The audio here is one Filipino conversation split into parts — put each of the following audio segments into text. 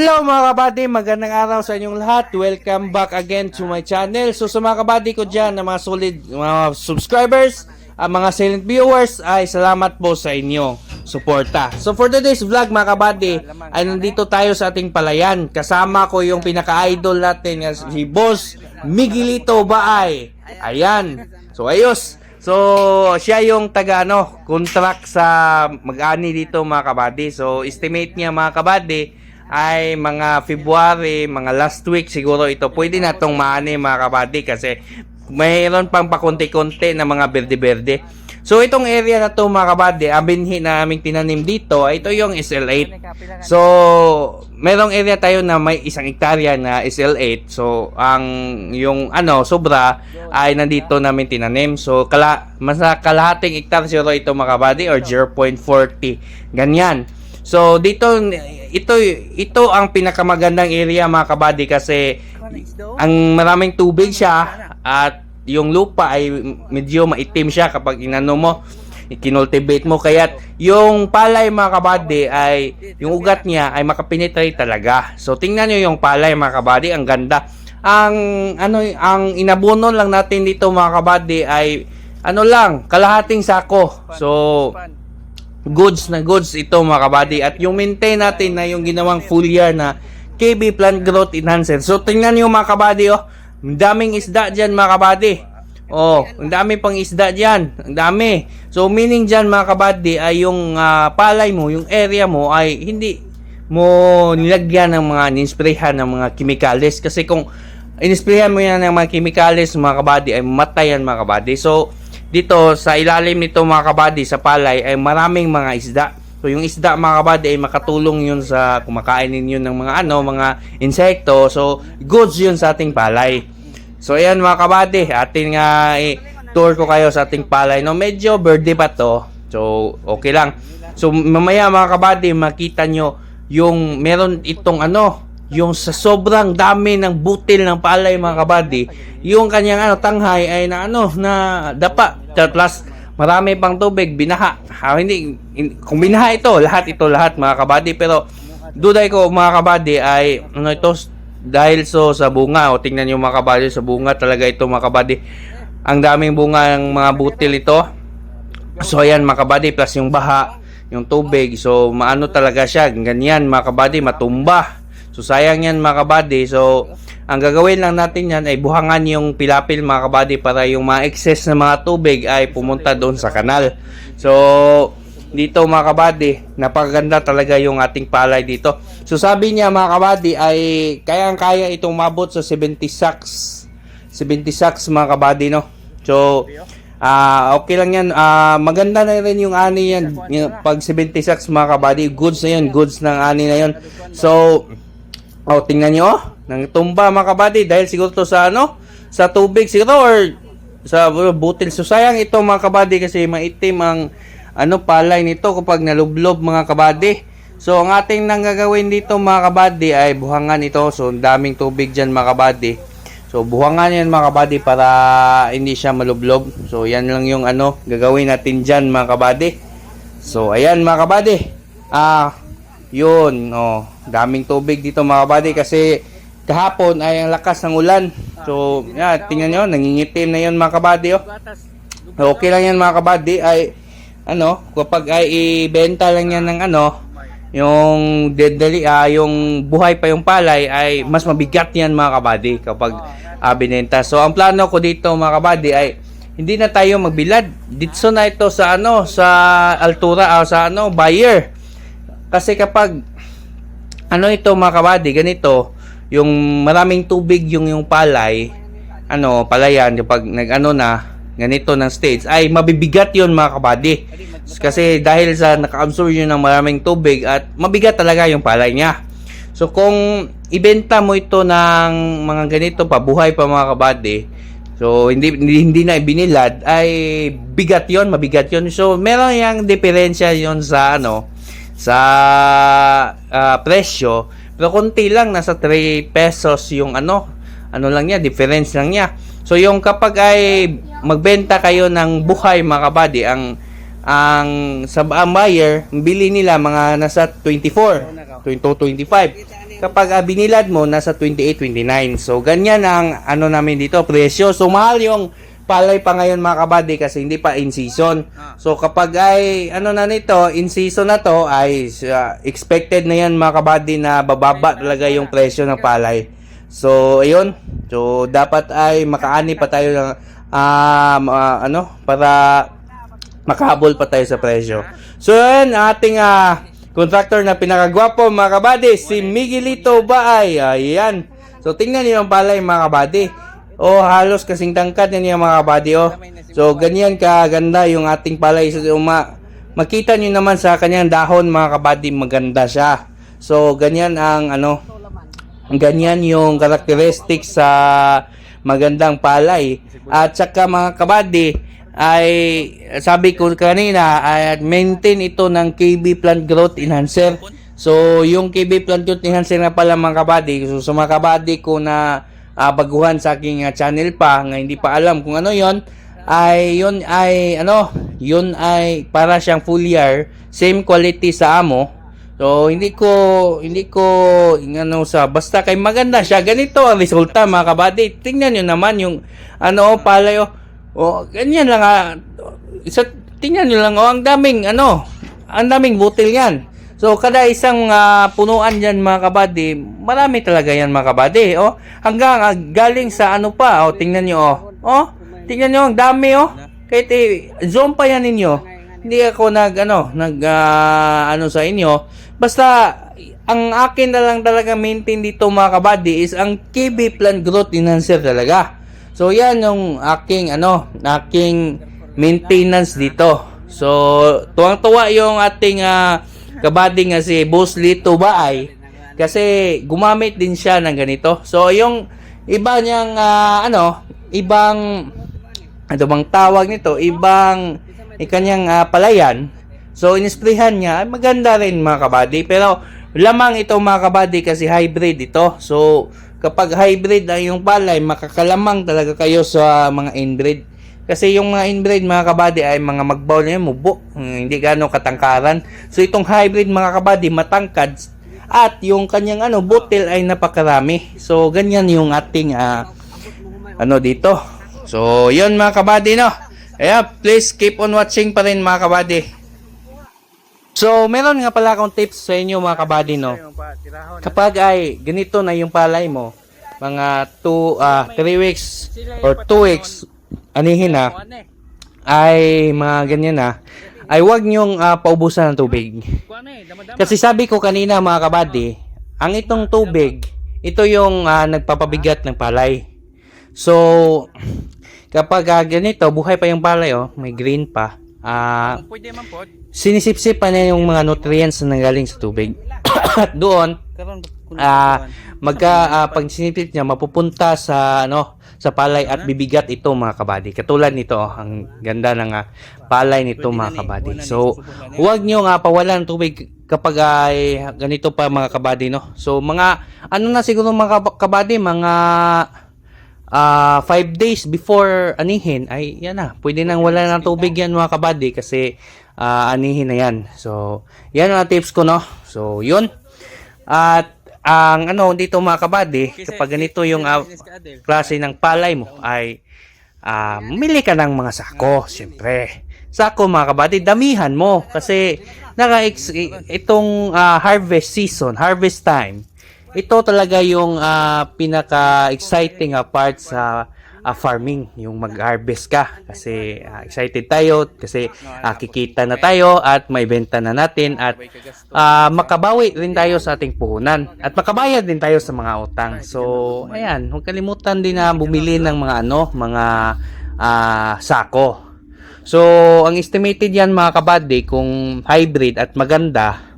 Hello mga kabady, magandang araw sa inyong lahat. Welcome back again to my channel. So sa mga kabady ko dyan, na mga solid mga subscribers, at mga silent viewers, ay salamat po sa inyo suporta. So for today's vlog mga kabady, ay nandito tayo sa ating palayan. Kasama ko yung pinaka-idol natin, si Boss Miguelito Baay. Ayan. So ayos. So, siya yung taga ano, contract sa mag-ani dito mga kabady. So, estimate niya mga kabady ay mga February, mga last week siguro ito. Pwede na itong maani mga kabady kasi mayroon pang pakunti-kunti na mga berde-berde. So, itong area na to mga kabady, ang binhi na aming tinanim dito, ito yung SL8. So, merong area tayo na may isang hektarya na SL8. So, ang yung ano, sobra ay nandito namin tinanim. So, kala, mas kalahating hektarya ito mga kabady or 0.40. Ganyan. So, dito, ito, ito ang pinakamagandang area mga kabady kasi ang maraming tubig siya at yung lupa ay medyo maitim siya kapag inano mo kinultivate mo. Kaya yung palay mga kabady ay yung ugat niya ay makapenetrate talaga. So tingnan nyo yung palay mga kabady ang ganda. Ang ano ang inabono lang natin dito mga kabady ay ano lang kalahating sako. So goods na goods ito mga kabady at yung maintain natin na yung ginawang full year na KB Plant Growth Enhancer. So tingnan niyo mga kabady oh, ang daming isda diyan mga kabady. Oh, ang dami pang isda diyan, ang dami. So meaning diyan mga kabady ay yung ah, palay mo, yung area mo ay hindi mo nilagyan ng mga ninsprehan ng mga chemicals kasi kung inisprehan mo yan ng mga chemicals mga kabady ay matay mga kabady. So dito sa ilalim nito mga kabady sa palay ay maraming mga isda. So yung isda mga kabady ay makatulong yun sa kumakain ninyo ng mga ano, mga insekto. So goods yun sa ating palay. So ayan mga kabady, atin nga eh, tour ko kayo sa ating palay. No, medyo birthday pa to. So okay lang. So mamaya mga kabady, makita nyo yung meron itong ano, yung sa sobrang dami ng butil ng palay mga kabady, yung kanyang ano tanghay ay na ano na dapa plus marami pang tubig binaha. Ah, hindi hin- kung binaha ito, lahat ito lahat mga kabady pero duday ko mga kabady ay ano ito dahil so sa bunga o tingnan niyo mga kabady sa bunga talaga ito mga kabady. Ang daming bunga ng mga butil ito. So ayan mga kabady plus yung baha, yung tubig. So maano talaga siya, ganyan mga kabady, matumba. So sayang yan mga kabady. So ang gagawin lang natin yan ay buhangan yung pilapil mga kabady para yung mga excess na mga tubig ay pumunta doon sa kanal. So dito mga kabady, napakaganda talaga yung ating palay dito. So sabi niya mga kabady ay kayang-kaya itong mabot sa 70 sacks. 70 sacks mga kabady no. So Ah, okay lang yan. Ah, maganda na rin yung ani yan. Yung pag 70 sacks mga kabady, goods na yun, goods ng ani na yun. So, oh, tingnan nyo, oh, nang tumba mga kabady dahil siguro to sa ano, sa tubig siguro or sa butil. So, sayang ito mga kabady kasi maitim ang ano palay nito kapag nalublob mga kabady. So, ang ating nang gagawin dito mga kabady ay buhangan ito. So, daming tubig dyan mga kabady. So, buhangan yan mga kabady para hindi siya malublob. So, yan lang yung ano, gagawin natin dyan mga kabady. So, ayan mga kabady. Ah, yun, oh, daming tubig dito mga kabady kasi kahapon ay ang lakas ng ulan. So, yan, tingnan nyo, nangingitim na yun mga kabady, oh. Okay lang yan mga kabady ay ano, kapag ay ibenta lang yan ng ano, yung dedali ah, yung buhay pa yung palay ay mas mabigat yan mga kabady kapag ah, binenta. So ang plano ko dito mga kabady ay hindi na tayo magbilad. Dito na ito sa ano sa altura ah, sa ano buyer. Kasi kapag ano ito mga kabady, ganito, yung maraming tubig yung yung palay, ano, palayan, kapag nag-ano na, ganito ng stage, ay mabibigat yon mga kabady. Kasi dahil sa naka-absorb yun ng maraming tubig at mabigat talaga yung palay niya. So kung ibenta mo ito ng mga ganito pa, buhay pa mga kabady, so hindi, hindi, na ibinilad, ay bigat yon mabigat yon So meron yung diferensya yon sa ano, sa ah, presyo pero konti lang nasa 3 pesos yung ano ano lang niya difference lang niya so yung kapag ay magbenta kayo ng buhay mga kabady ang ang sa ang buyer bili nila mga nasa 24 20 25 kapag ah, binilad mo nasa 28-29. So ganyan ang ano namin dito presyo. So mahal yung palay pa ngayon mga kabady kasi hindi pa in season. So kapag ay ano na nito, in season na to ay ah, expected na yan mga kabady na bababa talaga yung presyo ng palay. So ayun. So dapat ay makaani pa tayo ng um, ah, ano para makahabol pa tayo sa presyo. So ang ating ah, contractor na pinakagwapo mga kabady, si Miguelito Baay. Ayan. So tingnan niyo yung palay mga kabady. Oh, halos kasing tangkad na niya mga kabady. Oh. So ganyan kaganda yung ating palay. So, ma makita niyo naman sa kanyang dahon mga kabady, maganda siya. So ganyan ang ano, ganyan yung characteristic sa magandang palay. At saka mga kabady, ay sabi ko kanina ay maintain ito ng KB plant growth enhancer. So yung KB plant growth enhancer na pala mga kabady, so sa mga kabady ko na ah, baguhan sa aking ah, channel pa nga hindi pa alam kung ano yon ay yun ay ano yun ay para siyang foliar same quality sa amo So hindi ko hindi ko ano sa basta kay maganda siya ganito ang resulta mga kabady. Tingnan niyo naman yung ano palay oh. Oh, ganyan lang ah. Isa tingnan niyo lang oh ang daming ano, ang daming butil yan. So kada isang ah, punuan diyan mga kabady, marami talaga yan mga kabady oh. Hanggang ah, galing sa ano pa oh, tingnan niyo oh. Oh, tingnan niyo ang dami oh. Kahit eh, zoom pa yan ninyo hindi ako nag ano nag ah, ano sa inyo basta ang akin na lang talaga maintain dito mga kabady is ang KB plant growth enhancer talaga so yan yung aking ano aking maintenance dito so tuwang-tuwa yung ating ah, kabady nga si Boss Lito Baay kasi gumamit din siya ng ganito. So yung iba niyang ah, ano ibang ano bang tawag nito? Ibang ikanyang ah, palayan. So inisprehan niya. Maganda rin mga kabady pero lamang ito mga kabady kasi hybrid ito. So kapag hybrid ay yung palay makakalamang talaga kayo sa mga inbreed kasi yung mga inbreed mga kabady ay mga magbaw na yun, mubo. Hmm, hindi gano'ng katangkaran. So itong hybrid mga kabady matangkad. At yung kanyang ano butil ay napakarami. So ganyan yung ating ah, ano dito. So yun mga kabady no? Kaya please keep on watching pa rin mga kabady. So meron nga pala akong tips sa inyo mga kabady no. Kapag ay ganito na yung palay mo, mga 2 3 weeks or 2 weeks anihin na ay mga ganyan na ay wag nyong ah, paubusan ng tubig. Kasi sabi ko kanina mga kabady, ang itong tubig, ito yung ah, nagpapabigat ng palay. So, kapag ah, ganito, buhay pa yung palay, oh, may green pa, ah, Pwede man po. sinisipsip pa niya yung mga nutrients na nanggaling sa tubig. At doon, ah, magka, ah, pag sinisipsip niya, mapupunta sa, ano, sa palay at bibigat ito mga kabady. Katulad nito, oh, ang ganda ng ah, palay nito mga kabady. So, huwag nyo nga pawalan ng tubig kapag ay ganito pa mga kabady, no? So, mga, ano na siguro mga kab- kabady, mga, ah 5 days before anihin, ay, yan na, pwede nang wala ng tubig yan mga kabady kasi ah, anihin na yan. So, yan ang tips ko, no? So, yun. At, ang ano dito mga kabady, kapag ganito yung ah, klase ng palay mo ay ah mili ka ng mga sako, siyempre. Sako mga kabady, damihan mo kasi naka itong ah, harvest season, harvest time. Ito talaga yung ah, pinaka-exciting ah, part sa ah, farming, yung mag-harvest ka kasi ah, excited tayo kasi ah, kikita na tayo at may benta na natin at ah, makabawi rin tayo sa ating puhunan at makabayad din tayo sa mga utang. So, ayan, huwag kalimutan din na bumili ng mga ano, mga ah, sako. So, ang estimated yan mga kabady kung hybrid at maganda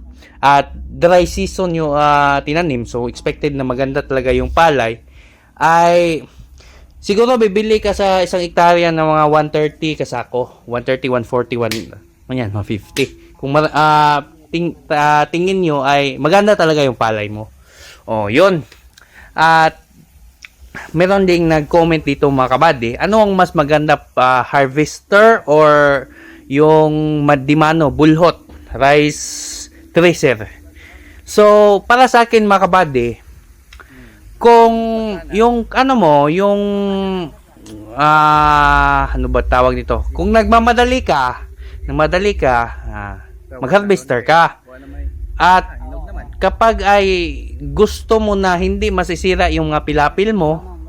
at dry season yung ah, tinanim, so expected na maganda talaga yung palay ay Siguro bibili ka sa isang hektarya ng mga 130 kasako. 130, 140, 1, yan, mga 50. Kung ah, ting, ah, tingin nyo ay maganda talaga yung palay mo. Oh, yun. At meron ding nag-comment dito mga kabady. Ano ang mas maganda ah, harvester or yung madimano, bulhot, rice tracer? So, para sa akin mga kabady, kung yung ano mo, yung ah ano ba tawag dito? Kung nagmamadali ka, nagmadali ka, ah, mag-harvester ka. At kapag ay gusto mo na hindi masisira yung mga pilapil mo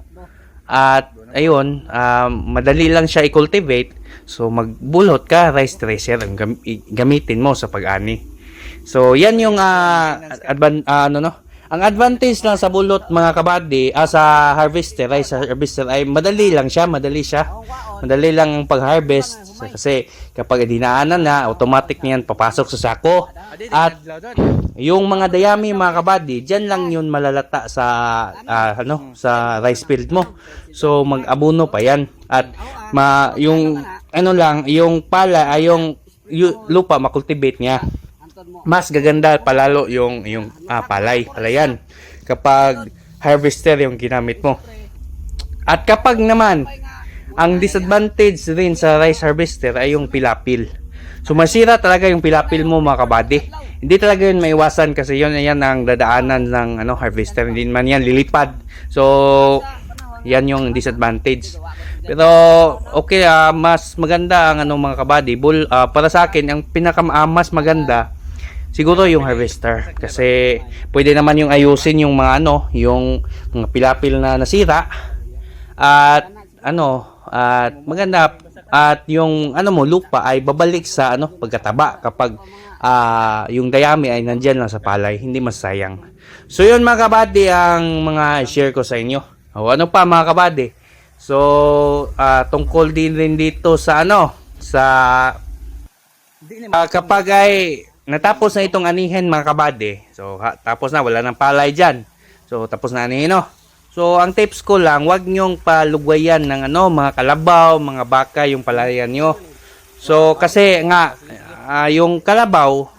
at ayun, ah, madali lang siya i-cultivate, so magbulot ka, rice tracer gamitin mo sa pag-ani. So yan yung ah, advan- ah, ano no? Ang advantage lang sa bulot mga kabady, ah, sa harvester, rice harvester ay madali lang siya, madali siya. Madali lang ang pag-harvest kasi kapag dinaanan na, automatic niyan papasok sa sako. At yung mga dayami mga kabady, diyan lang yun malalata sa ah, ano, sa rice field mo. So mag-abono pa 'yan. At ma yung ano lang, yung pala ay yung yu- lupa makultivate niya mas gaganda palalo yung yung ah, palay, palayan kapag harvester yung ginamit mo. At kapag naman ang disadvantage rin sa rice harvester ay yung pilapil. So masira talaga yung pilapil mo mga kabady. Hindi talaga yun maiwasan kasi yun yan ang dadaanan ng ano harvester. Hindi man yan lilipad. So yan yung disadvantage. Pero okay ah, mas maganda ang ano mga kabady. Bull, ah, para sa akin ang pinaka ah, mas maganda siguro yung harvester kasi pwede naman yung ayusin yung mga ano, yung mga pilapil na nasira. At ano at maganda at yung ano mo lupa ay babalik sa ano pagkataba. Kapag ah, yung dayami ay nandyan lang sa palay hindi masayang so yun mga kabady ang mga share ko sa inyo. O ano pa mga kabady so ah, tungkol din rin dito sa ano sa Ah, kapag ay natapos na itong anihin mga kabady, so ha, tapos na, wala nang palay dyan. So tapos na anihin, no? So ang tips ko lang, wag nyong palugwayan ng ano, mga kalabaw, mga baka yung palayan nyo. So kasi nga, ah, yung kalabaw,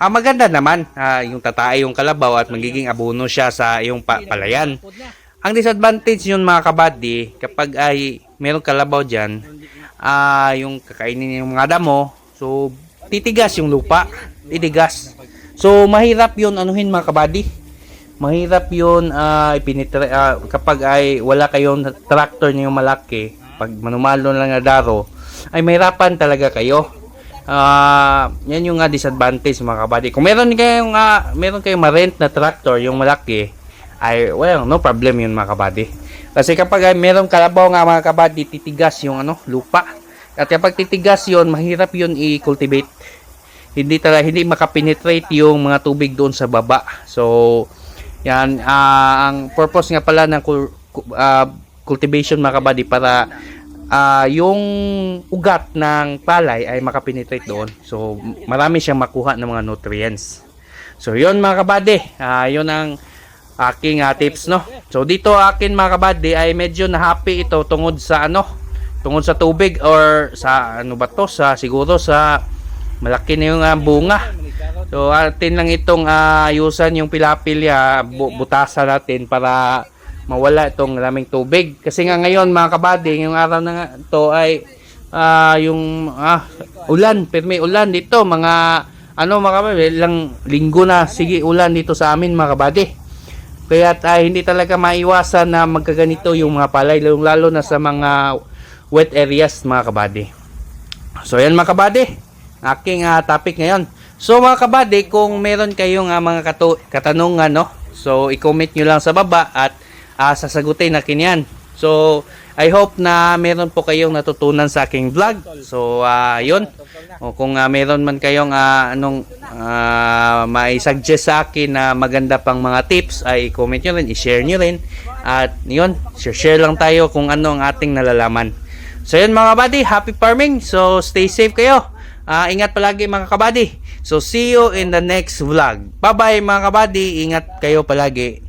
ah, maganda naman, ah, yung tatae yung kalabaw at magiging abono siya sa yung pa- palayan. Ang disadvantage yun mga kabady, kapag ay merong kalabaw dyan, ah, yung kakainin yung mga damo, so titigas yung lupa, titigas. So mahirap yun anuhin mga kabady. Mahirap yun ah, ipinitre, ah, kapag ay wala kayong tractor niyo malaki, pag manumalo lang na daro, ay mahirapan talaga kayo. Ah, yan yung nga disadvantage mga kabady. Kung meron kayong ah, meron kayong ma-rent na tractor, yung malaki, ay well, no problem yun mga kabady. Kasi kapag ay meron kalabaw nga mga kabady, titigas yung ano, lupa. At kapag titigas yun, mahirap yun i-cultivate. Hindi talaga hindi makapenetrate yung mga tubig doon sa baba. So, yan ah, ang purpose nga pala ng ah, cultivation mga kabady para ah, yung ugat ng palay ay makapenetrate doon. So, marami siyang makuha ng mga nutrients. So, yun mga kabady. Ah, yun ang aking ah, tips, no? So, dito akin mga kabady ay medyo na-happy ito tungod sa ano, tungod sa tubig or sa ano ba to, sa siguro sa malaki na yung ah, bunga. So, atin lang itong ah, ayusan yung pilapilya, bu- butasan natin para mawala itong maraming tubig. Kasi nga ngayon mga kabady, yung araw na ito ay ah, yung ah, ulan, permi ulan dito, mga ano mga kabady, ilang linggo na sige ulan dito sa amin mga kabady. Kaya ay hindi talaga maiwasan na magkaganito yung mga palay, lalo, lalo na sa mga wet areas mga kabady. So yan mga kabady, aking ah, topic ngayon. So mga kabady, kung meron kayong ah, mga katanungan, no? So i-comment nyo lang sa baba at ah, sasagutin na kinyan. So I hope na meron po kayong natutunan sa aking vlog. So ah, yun. O kung ah, meron man kayong ah, anong ah, may suggest sa akin na maganda pang mga tips ay comment nyo rin, i-share nyo rin. At yun, share lang tayo kung ano ang ating nalalaman. So yun mga kabady, happy farming. So stay safe kayo. Ah, ingat palagi mga kabady. So see you in the next vlog. Bye-bye mga kabady. Ingat kayo palagi.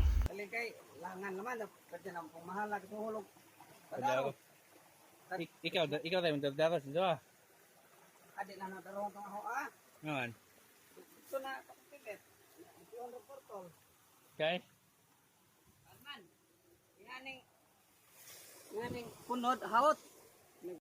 Naman. Ikaw, ikaw tayo magdadaras dito ah. Adi na natarong tong ako ah. Ngayon. Ito na kapitid. Ito ang portol. Okay? Arman. Nganing nganing punod hawot.